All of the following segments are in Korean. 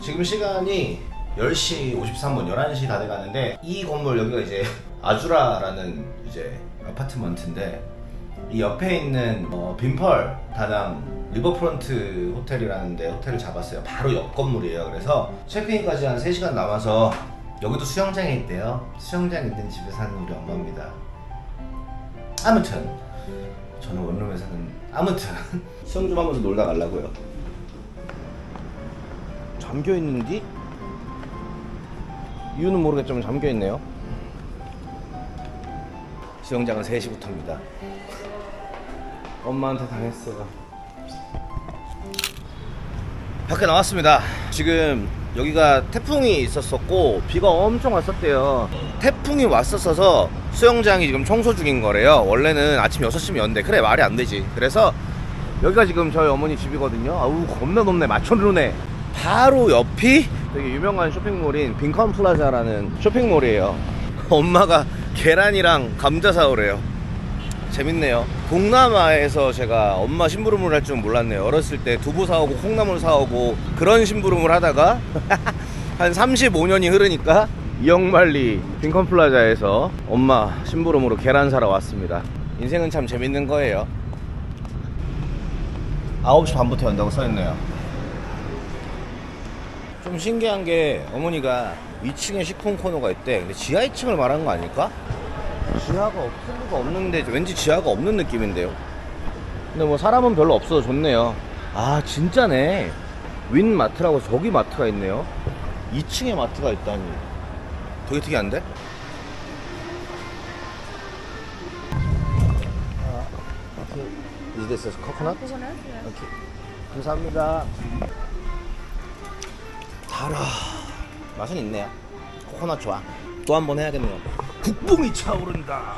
지금 시간이 10시 53분, 11시 다 돼가는데 이 건물 여기가 이제 아주라라는 이제 아파트먼트인데 이 옆에 있는 어, 빈펄 다낭 리버프런트 호텔이라는데 호텔을 잡았어요. 바로 옆 건물이에요. 그래서 체크인까지 한 3시간 남아서 여기도 수영장이 있대요. 수영장 있는 집에 사는 우리 엄마입니다. 아무튼 저는 원룸에 사는 아무튼 수영 좀 하면서 놀다 가려고요. 잠겨 있는디? 이유는 모르겠지만 잠겨 있네요. 수영장은 3시부터입니다. 엄마한테 당했어요. 밖에 나왔습니다. 지금 여기가 태풍이 있었었고 비가 엄청 왔었대요. 태풍이 왔었어서 수영장이 지금 청소 중인 거래요. 원래는 아침 6시면 연대. 그래 말이 안 되지. 그래서 여기가 지금 저희 어머니 집이거든요. 아우 겁나 높네. 마천루네. 바로 옆이 되게 유명한 쇼핑몰인 빈컨 플라자라는 쇼핑몰이에요. 엄마가 계란이랑 감자 사오래요. 재밌네요. 동남아에서 제가 엄마 심부름을 할 줄 몰랐네요. 어렸을 때 두부 사오고 콩나물 사오고 그런 심부름을 하다가 한 35년이 흐르니까 이영만리 빈컨 플라자에서 엄마 심부름으로 계란 사러 왔습니다. 인생은 참 재밌는 거예요. 9시 반부터 연다고 써있네요. 좀 신기한 게 어머니가 2층에 식품 코너가 있대. 근데 지하 2층을 말하는 거 아닐까? 지하가 없을 리가 없는데 왠지 지하가 없는 느낌인데요. 근데 뭐 사람은 별로 없어서 좋네요. 아 진짜네. 윈 마트라고 저기 마트가 있네요. 2층에 마트가 있다니. 되게 특이한데? 아, Is this a coconut? Coconut, yeah. 오케이. 감사합니다. 달아. 맛은 있네요. 코코넛 좋아. 또 한 번 해야겠네요. 국뽕이 차오른다.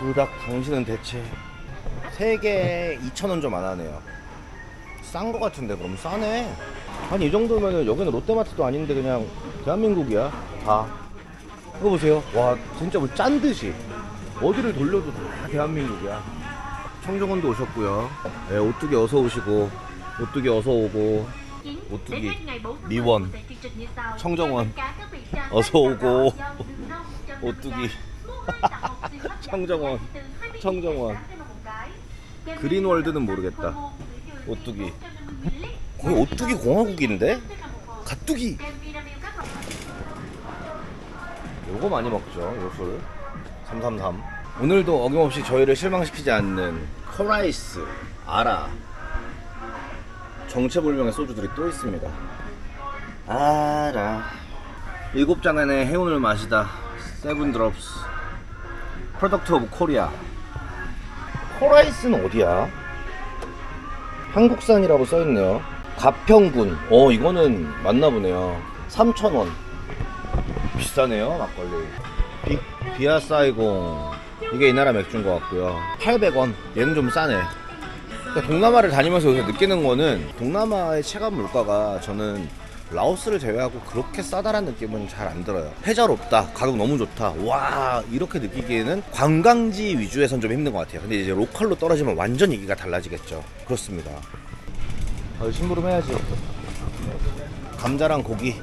불닭 당신은 대체 3개에 2,000원 좀 안 하네요. 싼 거 같은데 그럼 싸네. 아니 이 정도면 여기는 롯데마트도 아닌데 그냥 대한민국이야. 다. 이거 보세요. 와 진짜 뭐 짠 듯이 어디를 돌려도 다 대한민국이야. 청정원도 오셨고요. 네, 오뚜기 어서 오시고 오뚜기 어서 오고 오뚜기 미원 청정원 어서 오고 오뚜기 청정원 청정원 그린월드는 모르겠다. 오뚜기 거의 오뚜기 공화국인데? 가뚜기. 요거 많이 먹죠 요술. 333 오늘도 어김없이 저희를 실망시키지 않는 커라이스 아라 정체불명의 소주들이 또 있습니다. 아라 일곱 잔의 해운을 마시다. 세븐 드롭스 프로덕트 오브 코리아. 코라이스는 어디야? 한국산이라고 써있네요. 가평군. 어 이거는 맞나 보네요. 3,000원. 비싸네요 막걸리. 비, 비아 사이공. 이게 이 나라 맥주인 것 같고요. 800원. 얘는 좀 싸네 그러니까 동남아를 다니면서 요새 느끼는 거는 동남아의 체감 물가가 저는 라오스를 제외하고 그렇게 싸다란 느낌은 잘 안 들어요. 해자롭다, 가격 너무 좋다, 와 이렇게 느끼기에는 관광지 위주에선 좀 힘든 것 같아요. 근데 이제 로컬로 떨어지면 완전 얘기가 달라지겠죠. 그렇습니다. 아, 심부름 해야지. 감자랑 고기,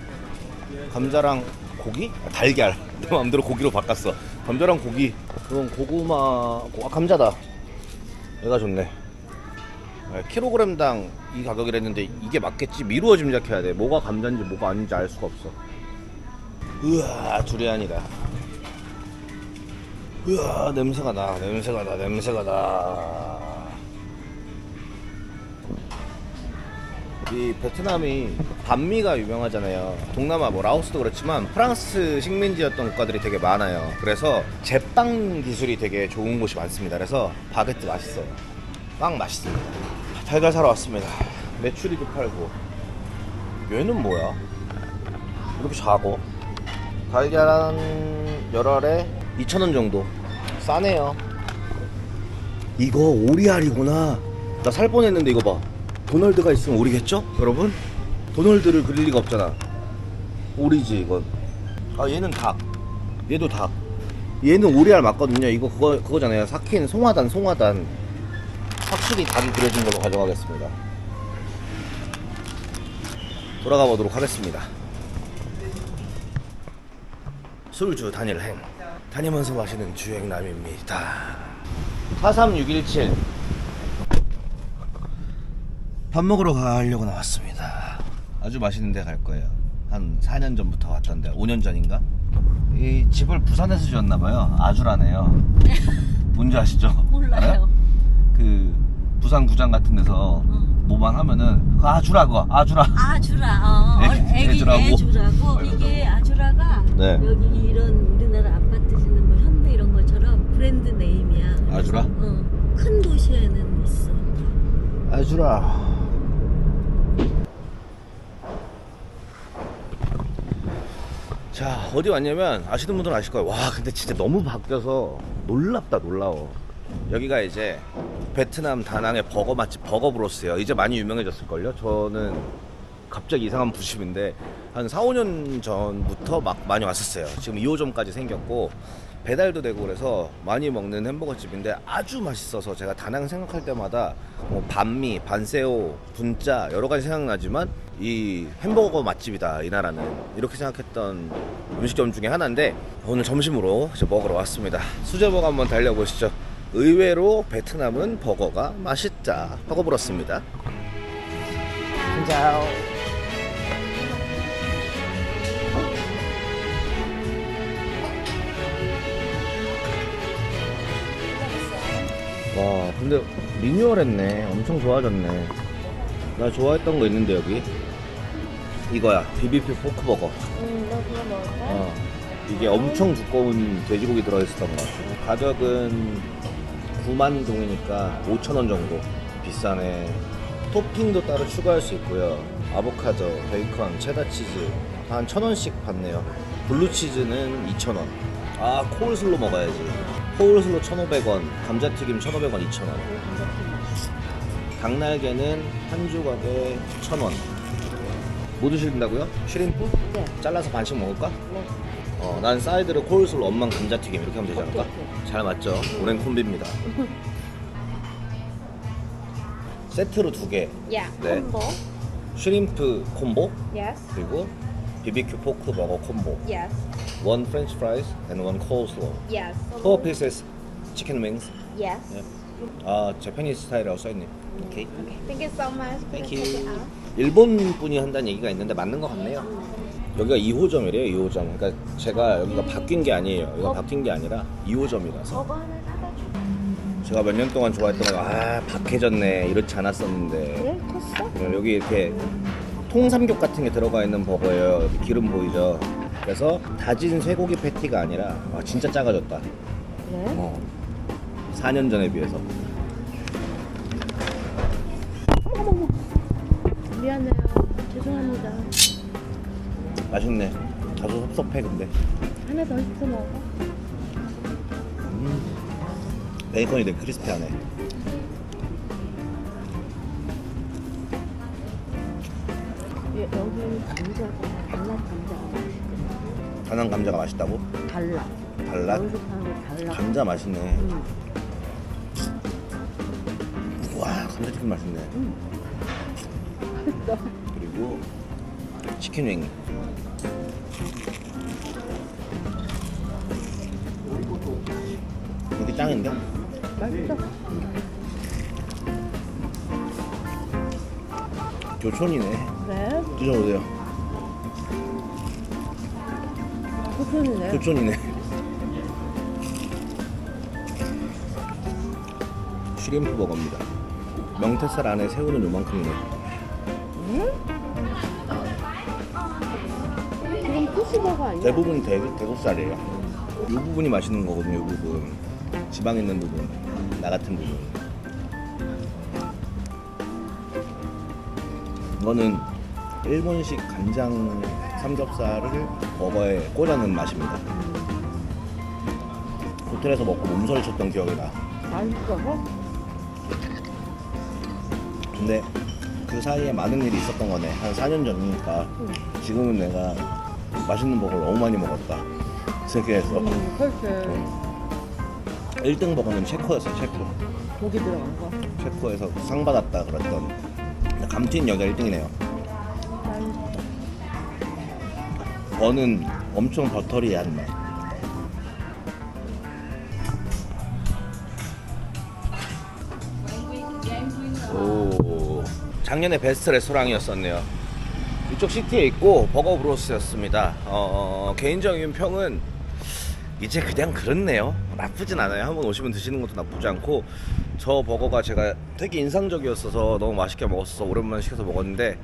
감자랑 고기? 아, 달걀. 내 마음대로 고기로 바꿨어. 감자랑 고기. 그건 고구마, 고- 아, 감자다. 얘가 좋네. 네, 킬로그램당 이 가격이랬는데 이게 맞겠지? 미루어 짐작해야 돼. 뭐가 감자인지 뭐가 아닌지 알 수가 없어. 으아 두리안이다. 으아 냄새가 나. 냄새가 나. 냄새가 나이 베트남이 반미가 유명하잖아요. 동남아 뭐 라오스도 그렇지만 프랑스 식민지였던 국가들이 되게 많아요. 그래서 제빵 기술이 되게 좋은 곳이 많습니다. 그래서 바게트 맛있어요. 빵 맛있습니다 달걀 사러 왔습니다. 메추리도 팔고. 얘는 뭐야? 이렇게 작어. 달걀 한 열알에 2,000원 정도. 싸네요. 이거 오리알이구나. 나 살 뻔했는데 이거 봐. 도널드가 있으면 오리겠죠? 여러분? 도널드를 그릴 리가 없잖아. 오리지 이건. 아 얘는 닭. 얘도 닭. 얘는 오리알 맞거든요. 이거 그거 그거잖아요. 사킨 송화단 송화단. 확실히 닭이 그려진 걸로 가져가겠습니다. 돌아가 보도록 하겠습니다. 술주 단일행 다니면서 마시는 주행남입니다. 43617 밥 먹으러 가려고 나왔습니다. 아주 맛있는 데 갈 거예요. 한 4년 전부터 왔던데 5년 전인가? 이 집을 부산에서 지었나 봐요. 아주라네요. 뭔지 아시죠? 몰라요. 알아요? 그 부산 구장 같은 데서 뭐만 하면은 그 아주라. 아주라, 어, 애- 애기 애주라고. 애주라고. 이게 아주라가 네. 여기 이런 우리나라 아파트 짓는 뭐 현대 이런 것처럼 브랜드 네임이야. 아주라? 어, 큰 도시에는 있어. 아주라. 자 어디 왔냐면 아시는 분들은 아실 거예요. 와 근데 진짜 너무 바뀌어서 놀랍다 놀라워. 여기가 이제 베트남 다낭의 버거 맛집 버거브로스예요. 이제 많이 유명해졌을걸요. 저는 갑자기 이상한 부심인데 한 4, 5년 전부터 막 많이 왔었어요. 지금 2호점까지 생겼고 배달도 되고 그래서 많이 먹는 햄버거 집인데 아주 맛있어서 제가 다낭 생각할 때마다 뭐 반미, 반세오, 분짜 여러 가지 생각나지만 이 햄버거 맛집이다 이 나라는 이렇게 생각했던 음식점 중에 하나인데 오늘 점심으로 이제 먹으러 왔습니다. 수제버거 한번 달려보시죠. 의외로 베트남은 버거가 맛있다. 버거 불었습니다. 진짜요. 와 근데 리뉴얼했네 엄청 좋아졌네 나 좋아했던 거 있는데 여기 이거야 비비큐 포크버거 응, 너 그거 먹을까? 어, 이게 엄청 두꺼운 돼지고기 들어있었던 것 같아 가격은 9만 동이니까 5천 원 정도 비싸네 토핑도 따로 추가할 수 있고요 아보카도, 베이컨, 체다치즈 다한천 원씩 받네요 블루치즈는 2천 원. 아 코울슬로 먹어야지 코울슬로 1,500원 감자튀김 1,500원 2,000원 닭날개는 한 조각에 1,000원 뭐 드신다고요? 슈림프? 네. 잘라서 반씩 먹을까? 네. 어, 난 사이드로 코울슬로 엄만 감자튀김 이렇게 하면 되지 않을까? 오케이, 잘 맞죠? 오랜 콤비입니다 세트로 두개 야, 네. 콤보. 슈림프 콤보 Yes. 그리고 비비큐 포크 버거 콤보 Yes. one french fries and one coleslaw Yes. four pieces chicken wings Yes. 예. 아 재패니스 스타일이라고 써있네 오케이 Thank you so much. Thank you. 일본 분이 한다는 얘기가 있는데 맞는 것 같네요 여기가 2호점이래요 2호점 그러니까 제가 여기가 바뀐 게 아니에요 여기가 바뀐 게 아니라 2호점이라서 버거 하나 따다 줘. 제가 몇 년 동안 좋아했던 거 아 박해졌네 이렇지 않았었는데 그래? 컸어? 어, 여기 이렇게 통삼겹 같은 게 들어가 있는 버거예요. 여기 기름 보이죠? 그래서 다진 쇠고기 패티가 아니라 아, 진짜 작아졌다. 그래? 어. 4년 전에 비해서. 미안해요. 죄송합니다. 맛있네. 다소 섭섭해 근데. 하나 더 시켜 먹어. 베이컨이 되게 크리스피하네. 예, 여기 감자가 달라 감자가 다낭 감자가 맛있다고? 달라. 달라? 여기서 파는 거 달라. 감자 맛있네. 음. 와 감자튀김 맛있네. 음. 그리고 치킨 윙. 여기 짱인데? 맛있어. 교촌이네. 그래? 드셔보세요. 소편이네. 교촌이네. 슈림프 버거입니다. 명태살 안에 새우는 요만큼이네. 지금 푸시버거 아니야? 대부분 대, 대국살이에요. 이 부분이 맛있는 거거든요. 이 부분. 지방 있는 부분. 나 같은 부분. 이거는 일본식 간장 삼겹살을 버거에 꽂아놓은 맛입니다. 호텔에서 먹고 몸서리 쳤던 기억이 나. 맛있어? 근데 그 사이에 많은 일이 있었던 거네. 한 4년 전이니까 지금은 내가 맛있는 버거를 너무 많이 먹었다. 생각했어. 음, 그렇지. 1등 버거는 체코였어, 체코. 고기 들어간 거. 체코에서 상 받았다 그랬던 감튀는 여기가 1등이네요. 맛있어. 버는 엄청 버터리 한 맛. 작년에 베스트 레스토랑이었었네요. 이쪽 시티에 있고 버거 브로스였습니다. 어, 개인적인 평은 이제 그냥 그렇네요. 나쁘진 않아요. 한번 오시면 드시는 것도 나쁘지 않고 저 버거가 제가 되게 인상적이었어서 너무 맛있게 먹었어서 오랜만에 시켜서 먹었는데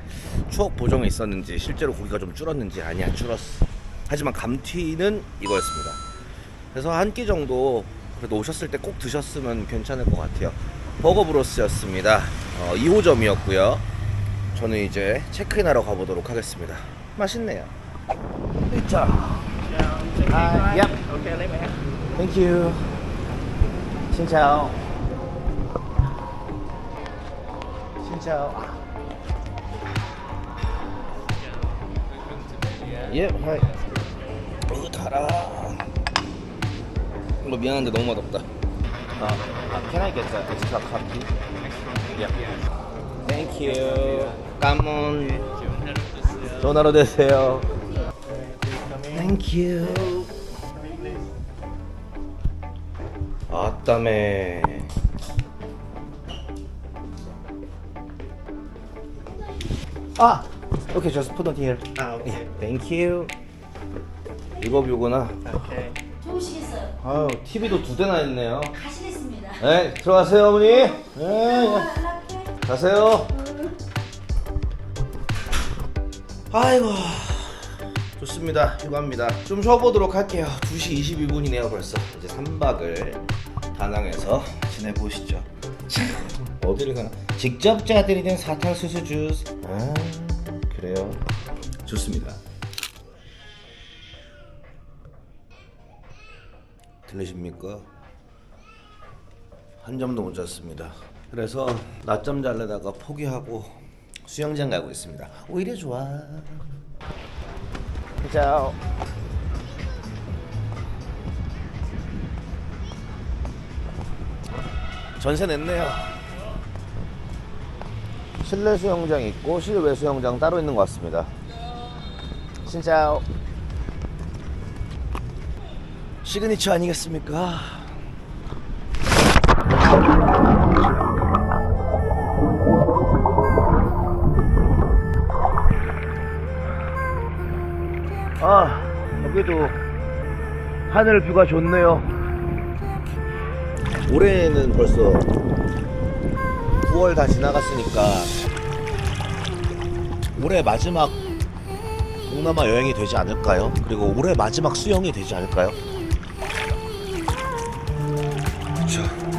추억 보정이 있었는지 실제로 고기가 좀 줄었는지 아니야 줄었어. 하지만 감튀는 이거였습니다. 그래서 한 끼 정도 그래도 오셨을 때 꼭 드셨으면 괜찮을 것 같아요. 버거 브로스였습니다. 어, 2호점이었고요. 저는 이제 체크인하러 가보도록 하겠습니다. 맛있네요. 자, 아, yep. Okay. Thank you. Xin chào. 예, 하이. 어, 달아. 이거 미안한데 너무 맛없다. 아, 아, can I get the extra coffee? Yeah. Thank you. Come on. 좋은 하루 되세요. Thank you. 아따매. 아, 오케이, just put it here. Ah, okay. 예, thank you. 이거 뷰구나. Okay. 좋으시겠어요. 아유, TV도 두 대나 있네요. 가시겠습니다. 네, 들어가세요, 어머니. 네, 네. 가세요. 아이고. 좋습니다. 휴가입니다. 좀 쉬어보도록 할게요. 2시 22분이네요, 벌써. 이제 3박을 다낭에서 지내보시죠. 참, 어디를 가나. 직접 짜드리는 사탕수수 주스. 아, 그래요. 좋습니다. 들리십니까? 한 점도 못 잤습니다. 그래서 낮잠 자려다가 포기하고 수영장 가고 있습니다. 오히려 좋아. 자. 전세 냈네요. 실내 수영장 있고 실외 수영장 따로 있는 것 같습니다. 진짜 시그니처 아니겠습니까? 아 여기도 하늘 뷰가 좋네요 올해는 벌써 9월 다 지나갔으니까 올해 마지막 동남아 여행이 되지 않을까요? 그리고 올해 마지막 수영이 되지 않을까요?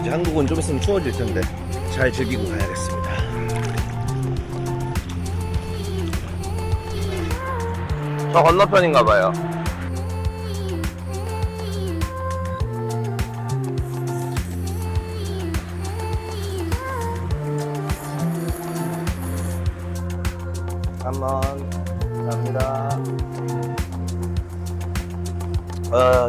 이제 한국은 좀 있으면 추워질 텐데 잘 즐기고 가야겠습니다. 저 건너편인가 봐요. 한번 감사합니다. 아